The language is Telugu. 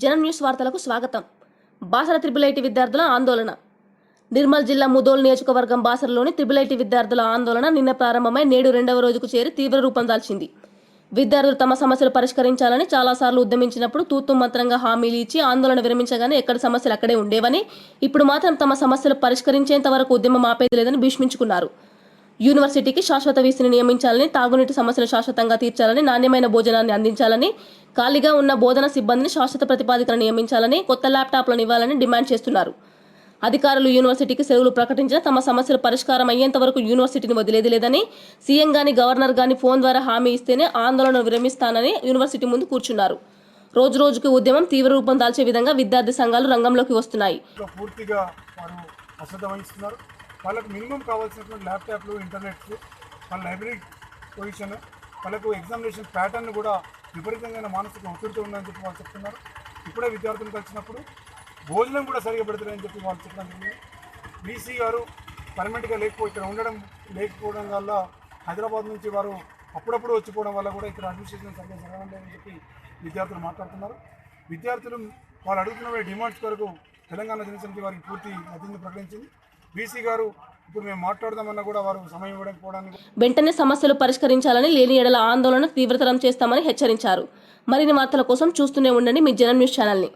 జనం న్యూస్ వార్తలకు స్వాగతం. బాసర త్రిబుల్ ఐటీ విద్యార్థుల ఆందోళన. నిర్మల్ జిల్లా ముదోల్ నియోజకవర్గం బాసరలోని త్రిబులైటి ఐటీ విద్యార్థుల ఆందోళన నిన్న ప్రారంభమై నేడు రెండవ రోజుకు చేరి తీవ్ర రూపం దాల్చింది. విద్యార్థులు తమ సమస్యలు పరిష్కరించాలని చాలాసార్లు ఉద్యమించినప్పుడు తూతు మంత్రంగా హామీలు ఇచ్చి ఆందోళన విరమించగానే ఎక్కడ సమస్యలు అక్కడే ఉండేవని ఇప్పుడు మాత్రం తమ సమస్యలు పరిష్కరించేంత వరకు ఉద్యమం ఆపేది లేదని భీష్మించుకున్నారు. యూనివర్సిటీకి శాశ్వత వీసిని నియమించాలని తాగునీటి సమస్యలు శాశ్వతంగా తీర్చాలని నాణ్యమైన భోజనాన్ని అందించాలని ఖాళీగా ఉన్న బోధన సిబ్బందిని శాశ్వత ప్రతిపాదికను నియమించాలని కొత్త ల్యాప్టాప్లను ఇవ్వాలని డిమాండ్ చేస్తున్నారు. అధికారులు యూనివర్సిటీకి సెలవులు ప్రకటించిన తమ సమస్యలు పరిష్కారం అయ్యేంత వరకు యూనివర్సిటీని వదిలేది లేదని సీఎం గాని గవర్నర్ గాని ఫోన్ ద్వారా హామీ ఇస్తేనే ఆందోళన విరమిస్తానని యూనివర్సిటీ ముందు కూర్చున్నారు. రోజు రోజుకి ఉద్యమం తీవ్ర రూపం దాల్చే విధంగా విద్యార్థి సంఘాలు రంగంలోకి వస్తున్నాయి. పూర్తిగా వారు వాళ్ళకు మినిమం కావాల్సినటువంటి ల్యాప్టాప్లు ఇంటర్నెట్స్ వాళ్ళ లైబ్రరీ పొజిషన్ వాళ్ళకు ఎగ్జామినేషన్ ప్యాటర్న్ కూడా విపరీతమైన మానసిక ఒత్తిడితో ఉందని చెప్పి వాళ్ళు చెప్తున్నారు. ఇప్పుడే విద్యార్థులు కలిసినప్పుడు భోజనం కూడా సరిగా పెడతారని చెప్పి వాళ్ళు చెప్పడం జరిగింది. బీసీ గారు పర్మనెంట్గా లేకపోతే ఇక్కడ ఉండడం లేకపోవడం వల్ల హైదరాబాద్ నుంచి వారు అప్పుడప్పుడు వచ్చిపోవడం వల్ల కూడా ఇక్కడ అడ్మినిస్ట్రేషన్ సరిగ్గా జరగడం లేదని చెప్పి విద్యార్థులు మాట్లాడుతున్నారు. విద్యార్థులు వాళ్ళు అడుగుతున్న డిమాండ్స్ కొరకు తెలంగాణ జనసమితి వారికి పూర్తి మద్దతును ప్రకటించింది. బీసీ గారు ఇప్పుడు మేము మాట్లాడదామన్నా కూడా వారు సమయం ఇవ్వకపోవడానికి వెంటనే సమస్యలు పరిష్కరించాలని లేని ఎడల ఆందోళన తీవ్రతరం చేస్తామని హెచ్చరించారు. మరిన్ని వార్తల కోసం చూస్తూనే ఉండండి మీ జనం న్యూస్ ఛానల్ని.